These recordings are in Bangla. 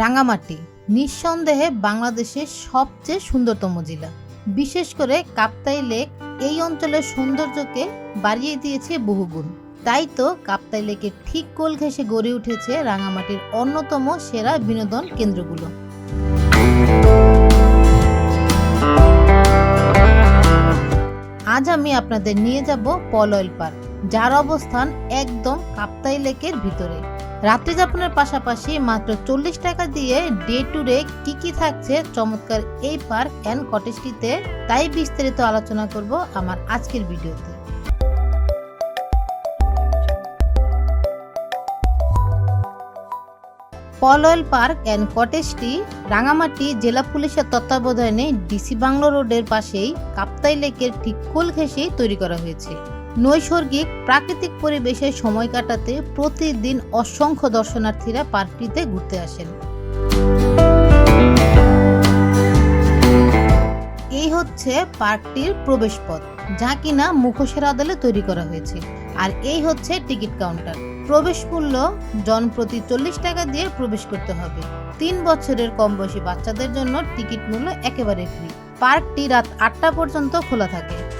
রাঙামাটি নিঃসন্দেহে বাংলাদেশের সবচেয়ে সুন্দরতম জেলা। বিশেষ করে কাপ্তাই লেক এই অঞ্চলের সৌন্দর্যকে বাড়িয়ে দিয়েছে বহুগুণ। তাই তো কাপ্তাই লেকের ঠিক কোল ঘেঁষে গড়ে উঠেছে রাঙামাটির অন্যতম সেরা বিনোদন কেন্দ্রগুলো। আজ আমি আপনাদের নিয়ে যাব পলয়েল পার্ক, যার অবস্থান একদম কাপ্তাই লেকের ভিতরে। রাত্রি যাপনের পাশাপাশি মাত্র চল্লিশ টাকা দিয়ে ডে টু ডে কি কি থাকছে চমৎকার এই পার্ক অ্যান্ড কটেজটিতে তাই বিস্তারিত আলোচনা করব আমার আজকের ভিডিওতে। পলয়েল পার্ক অ্যান্ড কটেজটি রাঙামাটি জেলা পুলিশের তত্ত্বাবধানে ডিসি বাংলো রোডের পাশেই কাপ্তাই লেকের ঠিক কোল ঘেঁষেই তৈরি করা হয়েছে। নৈসর্গিক, প্রাকৃতিক পরিবেশে সময় কাটাতে প্রতিদিন অসংখ্য দর্শনার্থীরা পার্কটিতে ঘুরতে আসেন। এই হচ্ছে পার্কটির প্রবেশপথ, যা কিনা মুখোশের আদলে তৈরি করা হয়েছে। আর এই হচ্ছে টিকিট কাউন্টার। প্রবেশ মূল্য জনপ্রতি চল্লিশ টাকা দিয়ে প্রবেশ করতে হবে। তিন বছরের কম বয়সী বাচ্চাদের জন্য টিকিট মূল্য একেবারে ফ্রি পার্কটি রাত আটটা পর্যন্ত খোলা থাকে।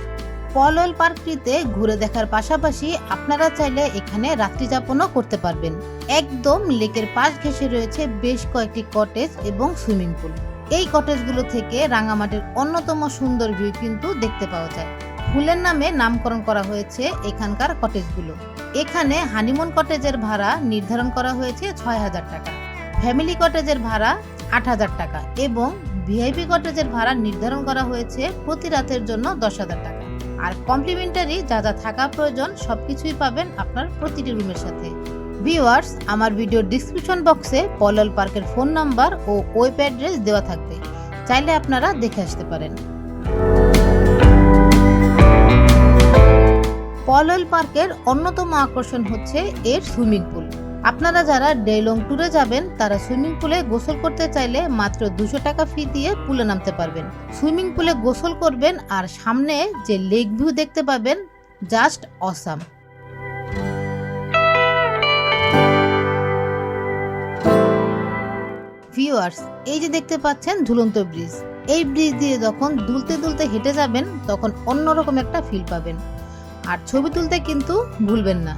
পলল পার্কটিতে ঘুরে দেখার পাশাপাশি আপনারা চাইলে এখানে রাত্রি যাপনও করতে পারবেন। একদম লেকের পাশ ঘেঁষে রয়েছে বেশ কয়েকটি কটেজ এবং সুইমিং পুল। এই কটেজগুলো থেকে রাঙামাটির অন্যতম সুন্দর ভিউ কিন্তু দেখতে পাওয়া যায়। ফুলের নামে নামকরণ করা হয়েছে এখানকার কটেজগুলো। এখানে হানিমুন কটেজের ভাড়া নির্ধারণ করা হয়েছে ছয় হাজার টাকা। ফ্যামিলি কটেজের ভাড়া আট হাজার টাকা এবং ভিআইপি কটেজের ভাড়া নির্ধারণ করা হয়েছে প্রতি রাতের জন্য দশ হাজার টাকা। আর কমপ্লিমেন্টারি যা যা থাকা প্রয়োজন সব কিছুই পাবেন আপনার প্রতিটি রুমের সাথে। ভিওয়ার্স আমার ভিডিও ডিসক্রিপশন বক্সে পলল পার্কের ফোন নাম্বার ও ওয়েব অ্যাড্রেস দেওয়া থাকবে। চাইলে আপনারা দেখে আসতে পারেন। পলল পার্কের অন্যতম আকর্ষণ হচ্ছে এর সুইমিং পুল আপনারা যারা ডেলং ট্যুরে যাবেন, তারা সুইমিং পুলে গোসল করতে চাইলে মাত্র দুশো টাকা ফি দিয়ে পুলে নামতে পারবেন। সুইমিং পুলে গোসল করবেন আর সামনে যে লেক ভিউ দেখতে পাবেন জাস্ট অসাম ভিউয়ার্স এই যে দেখতে পাচ্ছেন ঝুলন্ত ব্রিজ এই ব্রিজ দিয়ে যখন দুলতে দুলতে হেঁটে যাবেন, তখন অন্যরকম একটা ফিল পাবেন। আর ছবি তুলতে কিন্তু ভুলবেন না।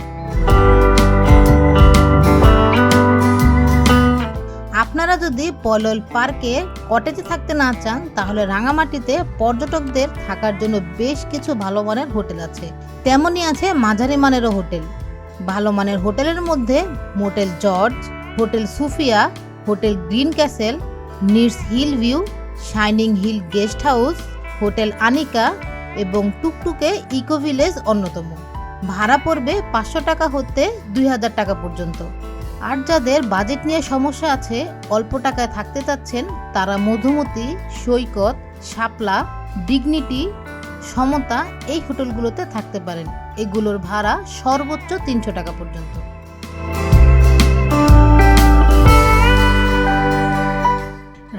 আপনারা যদি পলল পার্কে কটেজে থাকতে না চান, তাহলে রাঙামাটিতে পর্যটকদের থাকার জন্য বেশ কিছু ভালো মানের হোটেল আছে। তেমনই আছে মাঝারি মানেরও হোটেল। ভালো মানের হোটেলের মধ্যে motel George, hotel Sufia, hotel green castle needs hill view, shining hill guest house, hotel Anika এবং টুকটুকে ইকো ভিলেজ অন্যতম। ভাড়া পড়বে পাঁচশো টাকা হতে দুই হাজার টাকা পর্যন্ত। আর যাদের বাজেট নিয়ে সমস্যা আছে, অল্প টাকায় থাকতে চাচ্ছেন, তারা মধুমতি, সৈকত, শাপলা, ডিগনিটি, সমতা এই হোটেলগুলোতে থাকতে পারেন। এগুলোর ভাড়া সর্বোচ্চ তিনশো টাকা পর্যন্ত।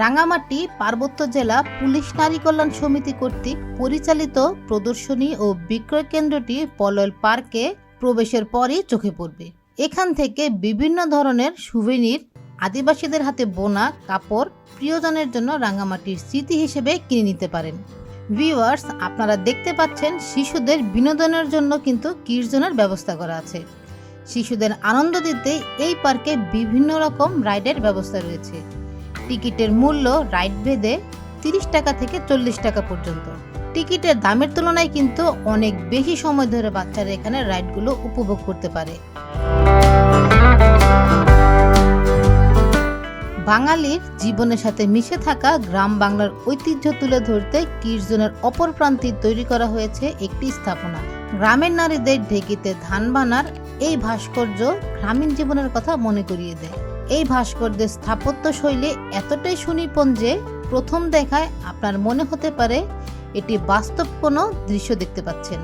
রাঙামাটি, পার্বত্য জেলা পুলিশ নারী কল্যাণ সমিতি কর্তৃক পরিচালিত প্রদর্শনী ও বিক্রয় কেন্দ্রটি পলল পার্কে প্রবেশের পরই চোখে পড়বে। এখান থেকে বিভিন্ন ধরনের সুভেনির আদিবাসীদের হাতে বোনা, কাপড় প্রিয়জনের জন্য রাঙামাটির স্মৃতি হিসেবে কিনে নিতে পারেন। ভিউয়ার্স আপনারা দেখতে পাচ্ছেন শিশুদের বিনোদনের জন্য কিন্তু কিরজনের ব্যবস্থা করা আছে। শিশুদের আনন্দ দিতে এই পার্কে বিভিন্ন রকম রাইডের ব্যবস্থা রয়েছে। টিকিটের মূল্য রাইড ভেদে তিরিশ টাকা থেকে চল্লিশ টাকা পর্যন্ত। টিকিটের দামের তুলনায় কিন্তু অনেক বেশি সময় ধরে বাচ্চারা এখানে রাইডগুলো উপভোগ করতে পারে। বাঙালির জীবনের সাথে মিশে থাকা গ্রাম বাংলার ঐতিহ্য তুলে ধরতে কিরজনের অপর প্রান্তে তৈরি করা হয়েছে একটি স্থাপনা। গ্রামের নারীদের ঢেকিতে ধান বানার এই ভাস্কর্য গ্রামীণ জীবনের কথা মনে করিয়ে দেয়। এই ভাস্কর্যের স্থাপত্য শৈলী এতটাই সুনিপুণ যে প্রথম দেখায় আপনার মনে হতে পারে এটি বাস্তব কোনো দৃশ্য দেখতে পাচ্ছেন।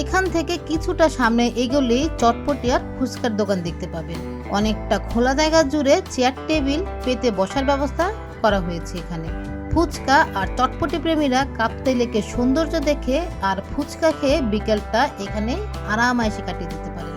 এখান থেকে কিছুটা সামনে এগোলেই চটপটিয়ার ফুচকার দোকান দেখতে পাবেন। অনেকটা খোলা জায়গা জুড়ে চেয়ার, টেবিল পেতে বসার ব্যবস্থা করা হয়েছে এখানে। ফুচকা আর চটপটি প্রেমীরা কাপ্তাই লেকের সৌন্দর্য দেখে আর ফুচকা খেয়ে বিকেলটা এখানে আরামায়েসে কাটিয়ে দিতে পারেন।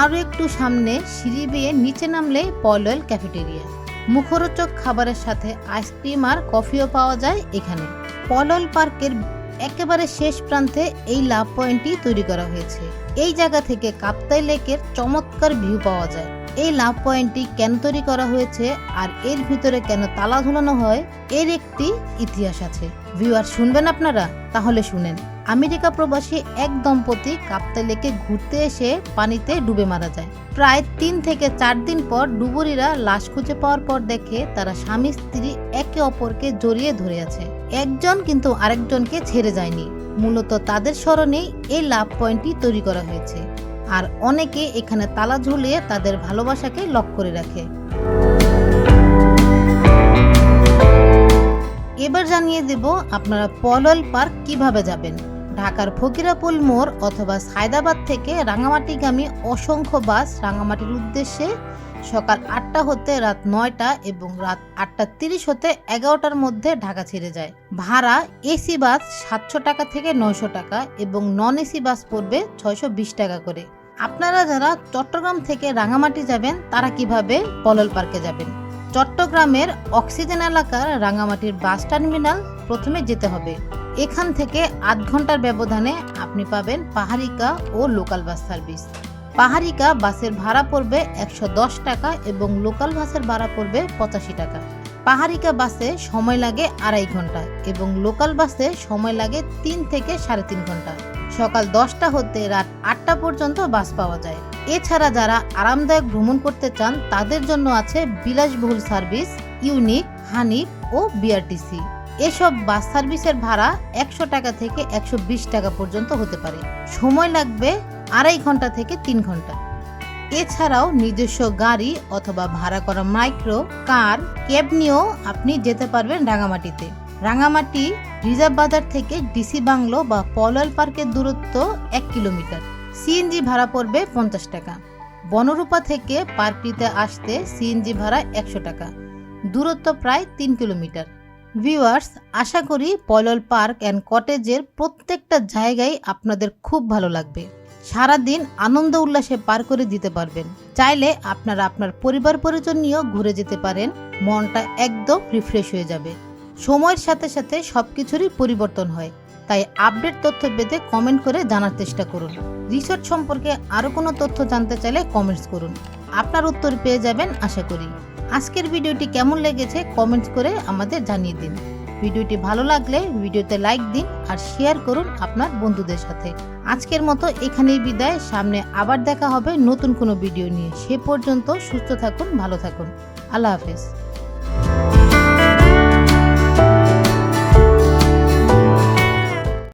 আরও একটু সামনে সিঁড়ি বেয়ে নিচে নামলে পলয়েল ক্যাফেটেরিয়া। মুখরোচক খাবারের সাথে আইসক্রিম আর কফিও পাওয়া যায় এখানে। পলল পার্কের একেবারে শেষ প্রান্তে এই লাভ পয়েন্টটি তৈরি করা হয়েছে। এই জায়গা থেকে কাপ্তাই লেকের চমৎকার ভিউ পাওয়া যায়। এই লাভ পয়েন্টটি কেন তৈরি করা হয়েছে আর এর ভিতরে কেন তালা ঝুলানো হয়, এর একটি ইতিহাস আছে। ভিউয়ার শুনবেন আপনারা? তাহলে শুনেন। আমেরিকা প্রবাসী এক দম্পতি কাপ্তাই লেকে ঘুরতে এসে পানিতে ডুবে মারা যায়। প্রায় তিন থেকে চার দিন পর ডুবুরিরা লাশ খুঁজে পাওয়ার পর দেখে তারা স্বামী, স্ত্রী একে অপরকে জড়িয়ে ধরে আছে। একজন কিন্তু আরেকজনকে ছেড়ে যায়নি। মূলত তাদের স্মরণেই এই লাভ পয়েন্টটি তৈরি করা হয়েছে। আর অনেকে এখানে তালা ঝুলিয়ে তাদের ভালোবাসাকে লক করে রাখে। এবার জানিয়ে দেব আপনারা পলল পার্ক কীভাবে যাবেন। ঢাকার ফকিরাপুল মোড় অথবা সায়দাবাদ থেকে রাঙামাটিগামী অসংখ্য বাস রাঙামাটির উদ্দেশ্যে সকাল আটটা হতে রাত নয়টা এবং রাত আটটা তিরিশ হতে এগারোটার মধ্যে ঢাকা ছেড়ে যায়। ভাড়া এসি বাস সাতশো টাকা থেকে নয়শো টাকা এবং নন এসি বাস পড়বে ছয়শো বিশ টাকা করে। আপনারা যারা চট্টগ্রাম থেকে রাঙামাটি যাবেন, তারা কীভাবে পলল পার্কে যাবেন? চট্টগ্রামের অক্সিজেন এলাকার রাঙামাটির বাস টার্মিনাল প্রথমে যেতে হবে। এখান থেকে আধ ঘণ্টার ব্যবধানে আপনি পাবেন পাহাড়িকা ও লোকাল বাস সার্ভিস। পাহাড়িকা বাসের ভাড়া পড়বে একশো দশ টাকা এবং লোকাল বাসের ভাড়া পড়বে পঁচাশি টাকা। পাহাড়িকা বাসে সময় লাগে আড়াই ঘণ্টা এবং লোকাল বাসে সময় লাগে তিন থেকে সাড়ে তিন ঘণ্টা। সকাল দশটা হতে রাত আটটা পর্যন্ত বাস পাওয়া যায়। এছাড়া যারা আরামদায়ক ভ্রমণ করতে চান, তাদের জন্য আছে বিলাসবহুল সার্ভিস, ইউনিক হানিফ ও বিআরটিসি। এসব বাস সার্ভিসের ভাড়া একশো টাকা থেকে একশো বিশ টাকা পর্যন্ত হতে পারে। সময় লাগবে আড়াই ঘণ্টা থেকে তিন ঘণ্টা। এছাড়াও নিজস্ব গাড়ি অথবা ভাড়া করা মাইক্রো, কার, ক্যাব নিয়েও আপনি যেতে পারবেন রাঙামাটিতে। রাঙামাটি রিজার্ভ বাজার থেকে ডিসি বাংলো বা পলল পার্কের দূরত্ব এক কিলোমিটার। সিএনজি ভাড়া পড়বে পঞ্চাশ টাকা। বনরূপা থেকে পার্কটিতে আসতে সিএনজি ভাড়া একশো টাকা। দূরত্ব প্রায় তিন কিলোমিটার। ভিউয়ার্স, আশা করি পলল পার্ক অ্যান্ড কটেজের প্রত্যেকটা জায়গায় আপনাদের খুব ভালো লাগবে। সারাদিন আনন্দ উল্লাসে পার করে দিতে পারবেন। চাইলে আপনারা আপনার পরিবার পরিজন নিয়েও ঘুরে যেতে পারেন। মনটা একদম রিফ্রেশ হয়ে যাবে। সময়ের সাথে সাথে সব কিছুরই পরিবর্তন হয়। তাই আপডেট তথ্য পেতে কমেন্ট করে জানার চেষ্টা করুন। রিসোর্ট সম্পর্কে আরও কোনো তথ্য জানতে চাইলে কমেন্টস করুন। আপনার উত্তর পেয়ে যাবেন আশা করি। আজকের ভিডিওটি কেমন লেগেছে কমেন্টস করে আমাদের জানিয়ে দিন। ভিডিওটি ভালো লাগলে ভিডিওতে লাইক দিন আর শেয়ার করুন আপনার বন্ধুদের সাথে। আজকের মতো এখানেই বিদায়। সামনে আবার দেখা হবে নতুন কোনো ভিডিও নিয়ে। সে পর্যন্ত সুস্থ থাকুন, ভালো থাকুন। আল্লাহ হাফেজ।